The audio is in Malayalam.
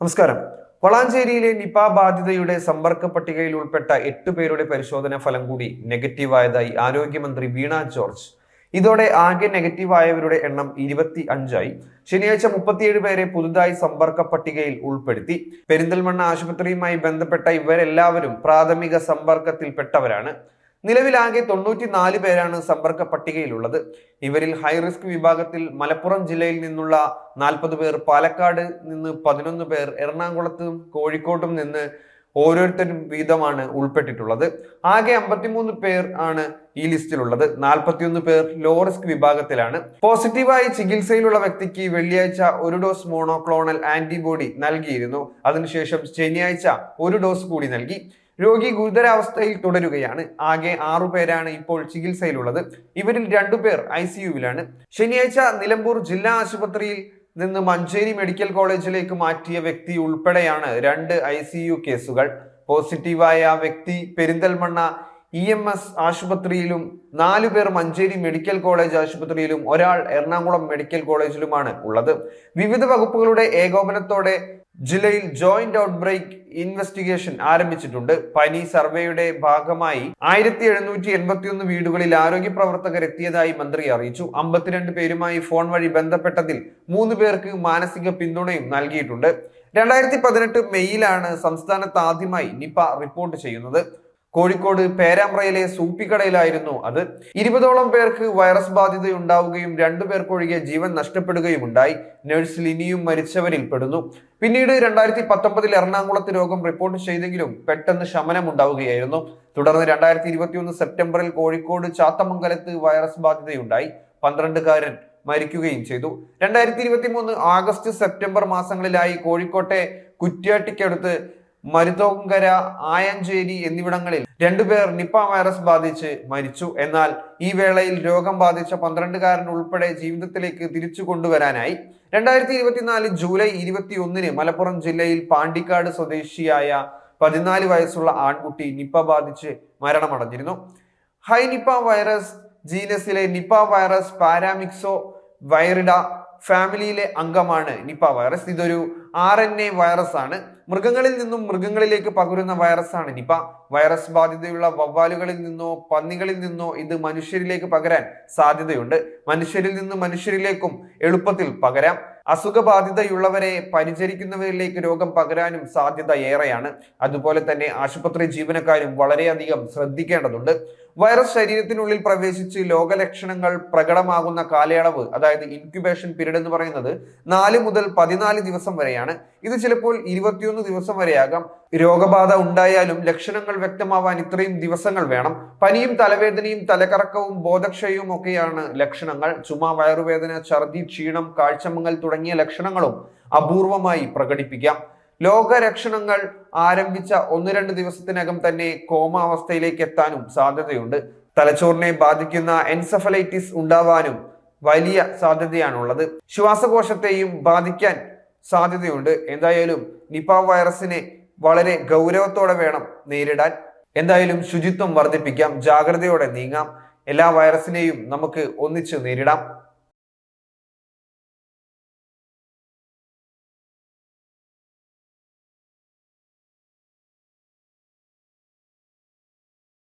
നമസ്കാരം. വളാഞ്ചേരിയിലെ നിപ ബാധിതയുടെ സമ്പർക്ക പട്ടികയിൽ ഉൾപ്പെട്ട എട്ട് പേരുടെ പരിശോധന ഫലം കൂടി നെഗറ്റീവായതായി ആരോഗ്യമന്ത്രി വീണ ജോർജ്. ഇതോടെ ആകെ നെഗറ്റീവായവരുടെ എണ്ണം ഇരുപത്തി അഞ്ചായി ശനിയാഴ്ച മുപ്പത്തിയേഴ് പേരെ പുതുതായി സമ്പർക്ക പട്ടികയിൽ ഉൾപ്പെടുത്തി. പെരിന്തൽമണ്ണ ആശുപത്രിയുമായി ബന്ധപ്പെട്ട ഇവരെല്ലാവരും പ്രാഥമിക സമ്പർക്കത്തിൽപ്പെട്ടവരാണ്. നിലവിലാകെ തൊണ്ണൂറ്റിനാല് പേരാണ് സമ്പർക്ക പട്ടികയിലുള്ളത്. ഇവരിൽ ഹൈറിസ്ക് വിഭാഗത്തിൽ മലപ്പുറം ജില്ലയിൽ നിന്നുള്ള നാൽപ്പത് പേർ പാലക്കാട് നിന്ന് പതിനൊന്ന് പേർ എറണാകുളത്തും കോഴിക്കോട്ടും നിന്ന് ഓരോരുത്തരും വീതമാണ് ഉൾപ്പെട്ടിട്ടുള്ളത്. ആകെ അമ്പത്തിമൂന്ന് പേർ ആണ് ഈ ലിസ്റ്റിലുള്ളത്. നാൽപ്പത്തിയൊന്ന് പേർ ലോ റിസ്ക് വിഭാഗത്തിലാണ്. പോസിറ്റീവായി ചികിത്സയിലുള്ള വ്യക്തിക്ക് വെള്ളിയാഴ്ച ഒരു ഡോസ് മോണോക്ലോണൽ ആന്റിബോഡി നൽകിയിരുന്നു. അതിനുശേഷം ശനിയാഴ്ച ഒരു ഡോസ് കൂടി നൽകി. രോഗി ഗുരുതരാവസ്ഥയിൽ തുടരുകയാണ്. ആകെ ആറുപേരാണ് ഇപ്പോൾ ചികിത്സയിലുള്ളത്. ഇവരിൽ രണ്ടുപേർ ഐ സിയുവിലാണ് ശനിയാഴ്ച നിലമ്പൂർ ജില്ലാ ആശുപത്രിയിൽ നിന്ന് മഞ്ചേരി മെഡിക്കൽ കോളേജിലേക്ക് മാറ്റിയ വ്യക്തി ഉൾപ്പെടെയാണ് രണ്ട് ഐ കേസുകൾ. പോസിറ്റീവായ വ്യക്തി പെരിന്തൽമണ്ണ ഇ എം എസ് ആശുപത്രിയിലും നാലു പേർ മഞ്ചേരി മെഡിക്കൽ കോളേജ് ആശുപത്രിയിലും ഒരാൾ എറണാകുളം മെഡിക്കൽ കോളേജിലുമാണ് ഉള്ളത്. വിവിധ വകുപ്പുകളുടെ ഏകോപനത്തോടെ ജില്ലയിൽ ജോയിന്റ് ഔട്ട്ബ്രേക്ക് ഇൻവെസ്റ്റിഗേഷൻ ആരംഭിച്ചിട്ടുണ്ട്. പനി സർവേയുടെ ഭാഗമായി ആയിരത്തി എഴുന്നൂറ്റി എൺപത്തിയൊന്ന് വീടുകളിൽ ആരോഗ്യ പ്രവർത്തകർ എത്തിയതായി മന്ത്രി അറിയിച്ചു. അമ്പത്തിരണ്ട് പേരുമായി ഫോൺ വഴി ബന്ധപ്പെട്ടതിൽ മൂന്ന് പേർക്ക് മാനസിക പിന്തുണയും നൽകിയിട്ടുണ്ട്. രണ്ടായിരത്തി പതിനെട്ട് മെയ്യിലാണ് സംസ്ഥാനത്ത് ആദ്യമായി നിപ റിപ്പോർട്ട് ചെയ്യുന്നത്. കോഴിക്കോട് പേരാമ്പ്രയിലെ സൂപ്പിക്കടയിലായിരുന്നു അത്. ഇരുപതോളം പേർക്ക് വൈറസ് ബാധ്യത ഉണ്ടാവുകയും രണ്ടു പേർക്കൊഴികെ ജീവൻ നഷ്ടപ്പെടുകയും ഉണ്ടായി നഴ്സ് ലിനിയും മരിച്ചവരിൽ പെടുന്നു പിന്നീട് രണ്ടായിരത്തി പത്തൊമ്പതിൽ എറണാകുളത്ത് രോഗം റിപ്പോർട്ട് ചെയ്തെങ്കിലും പെട്ടെന്ന് ശമനം ഉണ്ടാവുകയായിരുന്നു തുടർന്ന് രണ്ടായിരത്തി ഇരുപത്തിയൊന്ന് സെപ്റ്റംബറിൽ കോഴിക്കോട് ചാത്തമംഗലത്ത് വൈറസ് ബാധിതയുണ്ടായി. പന്ത്രണ്ടുകാരൻ മരിക്കുകയും ചെയ്തു. രണ്ടായിരത്തി ഇരുപത്തി മൂന്ന് ആഗസ്റ്റ് സെപ്റ്റംബർ മാസങ്ങളിലായി കോഴിക്കോട്ടെ കുറ്റ്യാട്ടിക്കടുത്ത് മരുതോങ്കര ആയഞ്ചേരി എന്നിവിടങ്ങളിൽ രണ്ടുപേർ നിപ്പ വൈറസ് ബാധിച്ച് മരിച്ചു. എന്നാൽ ഈ വേളയിൽ രോഗം ബാധിച്ച പന്ത്രണ്ടുകാരൻ ഉൾപ്പെടെ ജീവിതത്തിലേക്ക് തിരിച്ചു കൊണ്ടുവരാനായി. രണ്ടായിരത്തി ഇരുപത്തിനാല് ജൂലൈ ഇരുപത്തി ഒന്നിന് മലപ്പുറം ജില്ലയിൽ പാണ്ടിക്കാട് സ്വദേശിയായ പതിനാല് വയസ്സുള്ള ആൺകുട്ടി നിപ്പ ബാധിച്ച് മരണമടഞ്ഞിരുന്നു. ഹൈ നിപ്പ വൈറസ് ജീനസിലെ നിപ്പ വൈറസ് പാരാമിക്സോ വൈറിഡ ഫാമിലിയിലെ അംഗമാണ് നിപ്പ വൈറസ്. ഇതൊരു ആർ എൻ എ വൈറസ് ആണ് മൃഗങ്ങളിൽ നിന്നും മൃഗങ്ങളിലേക്ക് പകരുന്ന വൈറസ് ആണ് നിപ. വൈറസ് ബാധിതയുള്ള വവ്വാലുകളിൽ നിന്നോ പന്നികളിൽ നിന്നോ ഇത് മനുഷ്യരിലേക്ക് പകരാൻ സാധ്യതയുണ്ട്. മനുഷ്യരിൽ നിന്ന് മനുഷ്യരിലേക്കും എളുപ്പത്തിൽ പകരാം. അസുഖബാധിതയുള്ളവരെ പരിചരിക്കുന്നവരിലേക്ക് രോഗം പകരാനും സാധ്യത ഏറെയാണ്. അതുപോലെ തന്നെ ആശുപത്രി ജീവനക്കാരും വളരെയധികം ശ്രദ്ധിക്കേണ്ടതുണ്ട്. വൈറസ് ശരീരത്തിനുള്ളിൽ പ്രവേശിച്ച് രോഗലക്ഷണങ്ങൾ പ്രകടമാകുന്ന കാലയളവ് അതായത് ഇൻക്യുബേഷൻ പീരീഡ് എന്ന് പറയുന്നത് നാല് മുതൽ പതിനാല് ദിവസം വരെയാണ്. ഇത് ചിലപ്പോൾ ഇരുപത്തിയൊന്ന് ദിവസം വരെയാകാം. രോഗബാധ ഉണ്ടായാലും ലക്ഷണങ്ങൾ വ്യക്തമാവാൻ ഇത്രയും ദിവസങ്ങൾ വേണം. പനിയും തലവേദനയും തലകറക്കവും ബോധക്ഷയവും ഒക്കെയാണ് ലക്ഷണങ്ങൾ. ചുമ വയറുവേദന ഛർദി ക്ഷീണം കാഴ്ചമങ്ങൽ തുടങ്ങിയ ലക്ഷണങ്ങളും അപൂർവമായി പ്രകടിപ്പിക്കാം. ലോകലക്ഷണങ്ങൾ ആരംഭിച്ച ഒന്ന് രണ്ട് ദിവസത്തിനകം തന്നെ കോമാവസ്ഥയിലേക്ക് എത്താനും സാധ്യതയുണ്ട്. തലച്ചോറിനെ ബാധിക്കുന്ന എൻസഫലൈറ്റിസ് ഉണ്ടാവാനും വലിയ സാധ്യതയാണുള്ളത്. ശ്വാസകോശത്തെയും ബാധിക്കാൻ സാധ്യതയുണ്ട്. എന്തായാലും നിപ വൈറസിനെ വളരെ ഗൗരവത്തോടെ വേണം നേരിടാൻ. എന്തായാലും ശുചിത്വം വർദ്ധിപ്പിക്കാം. ജാഗ്രതയോടെ നീങ്ങാം. എല്ലാ വൈറസിനെയും നമുക്ക് ഒന്നിച്ച് നേരിടാം.